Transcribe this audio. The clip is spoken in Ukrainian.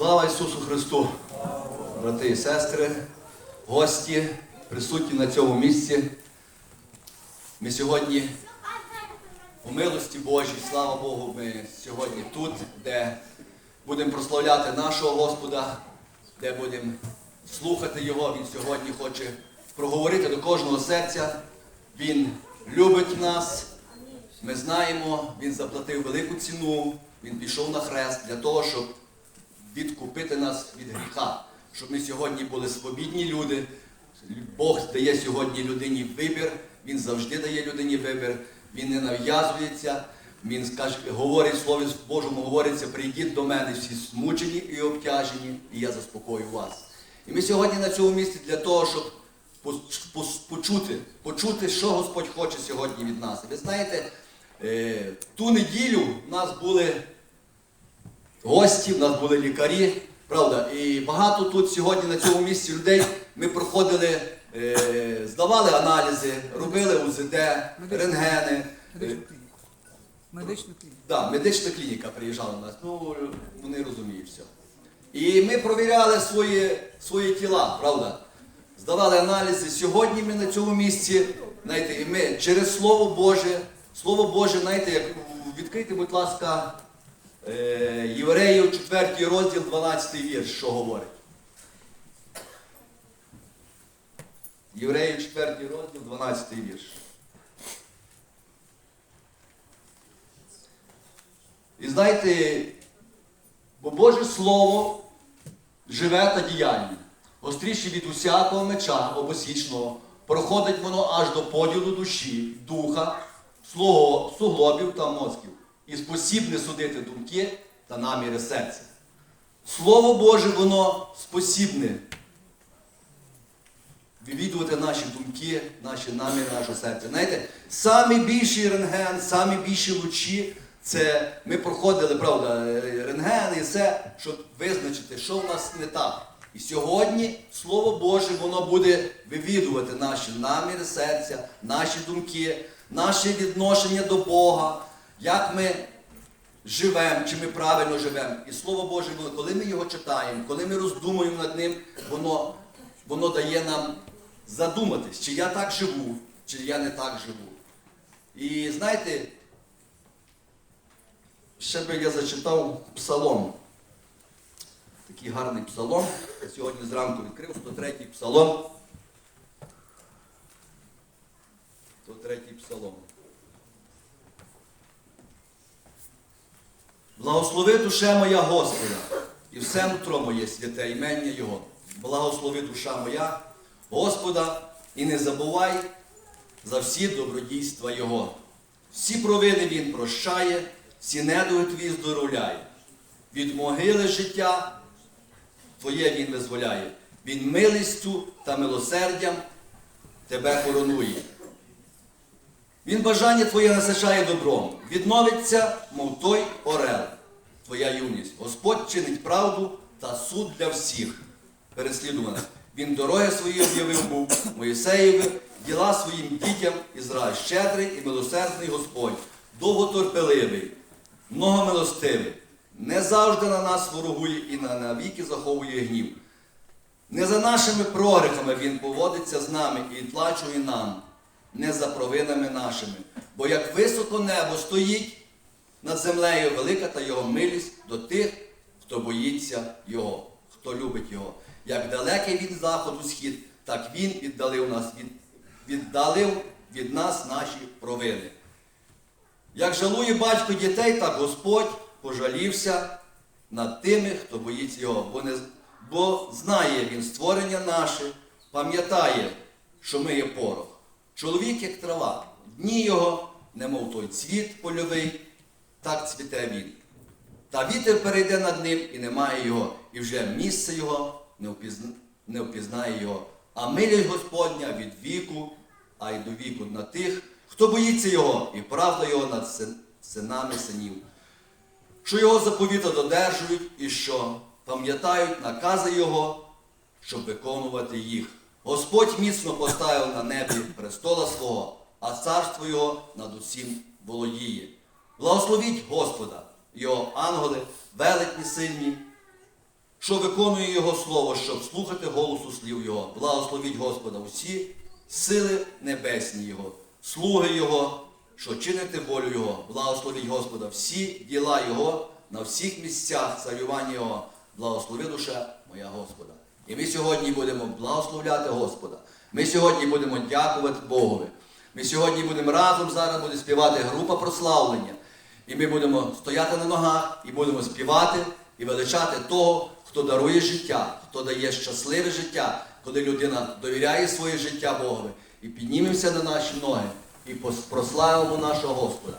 Слава Ісусу Христу! Брати і сестри, гості, присутні на цьому місці. Ми сьогодні у милості Божій, слава Богу, ми сьогодні тут, де будемо прославляти нашого Господа, де будемо слухати Його. Він сьогодні хоче проговорити до кожного серця. Він любить нас. Ми знаємо, він заплатив велику ціну, він пішов на хрест для того, щоб відкупити нас від гріха, щоб ми сьогодні були свобідні люди. Бог дає сьогодні людині вибір, Він завжди дає людині вибір, він не нав'язується. Він скаже, говорить Слові Божому, говориться, прийдіть до мене всі смучені і обтяжені, і я заспокою вас. І ми сьогодні на цьому місці для того, щоб почути, почути, що Господь хоче сьогодні від нас. Ви знаєте, е, ту неділю в нас були гості, в нас були лікарі, правда, і багато тут сьогодні на цьому місці людей ми проходили, е, здавали аналізи, робили УЗД, рентгени. Медичну клініку. Да, медична клініка приїжджала до нас, ну вони розуміють все. І ми провіряли свої, свої тіла, правда? Здавали аналізи. Сьогодні ми на цьому місці, знаєте, і ми через Слово Боже, Слово Боже, знаєте, як відкрийте, будь ласка, Євреїв 4 розділ, 12 вірш, що говорить. Євреїв 4 розділ, 12 вірш. І знаєте, бо Боже Слово живе та діяльне, гостріше від усякого меча обосічного, проходить воно аж до поділу душі, духа, суглобів та мозків, і спосібне судити думки та наміри серця. Слово Боже, воно спосібне вивідувати наші думки, наші наміри, наше серце. Знаєте, самі більші рентген, самі більші лучі, це ми проходили, правда, рентген і все, щоб визначити, що в нас не так. І сьогодні Слово Боже, воно буде вивідувати наші наміри серця, наші думки, наше відношення до Бога, як ми живемо, чи ми правильно живемо. І Слово Боже, коли ми його читаємо, коли ми роздумуємо над ним, воно, воно дає нам задуматись, чи я так живу, чи я не так живу. І знаєте, ще би я зачитав псалом. Такий гарний псалом. Я сьогодні зранку відкрив 103-й псалом. 103-й псалом. Благослови душе моя Господа, і все нутро моє святе імення Його. Благослови душа моя Господа, і не забувай за всі добродійства Його. Всі провини Він прощає, всі недуги твої здоровляє. Від могили життя Твоє Він визволяє. Він милістю та милосердям тебе коронує. Він бажання твоє насичає добром, відновиться, мов той орел, твоя юність. Господь чинить правду та суд для всіх переслідуваних. Він дороги свої об'явив був Моїсеєві, діла своїм дітям Ізраїль. Щедрий і милосердний Господь, довготорпеливий, многомилостивий, не завжди на нас ворогує і на навіки заховує гнів. Не за нашими прогрехами Він поводиться з нами і відплачує нам, не за провинами нашими. Бо як високо небо стоїть над землею велика та його милість до тих, хто боїться Його, хто любить Його. Як далекий від заходу схід, так Він віддалив нас від, віддалив від нас наші провини. Як жалує батько дітей, так Господь пожалівся над тими, хто боїться його, бо, не, бо знає він створення наше, пам'ятає, що ми є порох. Чоловік, як трава, дні його, немов той цвіт польовий, так цвіте він. Та вітер перейде над ним і немає його, і вже місце його не, впізна, не впізнає його. А милість Господня від віку, а й до віку на тих, хто боїться його, і правда його над синами синів що його заповіта додержують і що пам'ятають накази Його, щоб виконувати їх. Господь міцно поставив на небі престола свого, а царство Його над усім володіє. Благословіть Господа, Його ангели, велетні сильні, що виконує Його Слово, щоб слухати голосу слів Його. Благословіть Господа усі сили небесні Його, слуги Його, що чините волю Його. Благословіть Господа всі діла Його на всіх місцях царювання Його. Благослови душа моя Господа. І ми сьогодні будемо благословляти Господа. Ми сьогодні будемо дякувати Богові. Ми сьогодні будемо разом зараз буде співати група прославлення. І ми будемо стояти на ногах і будемо співати і величати того, хто дарує життя, хто дає щасливе життя, коли людина довіряє своє життя Богові. І піднімемося на наші ноги і прославимо нашого Господа.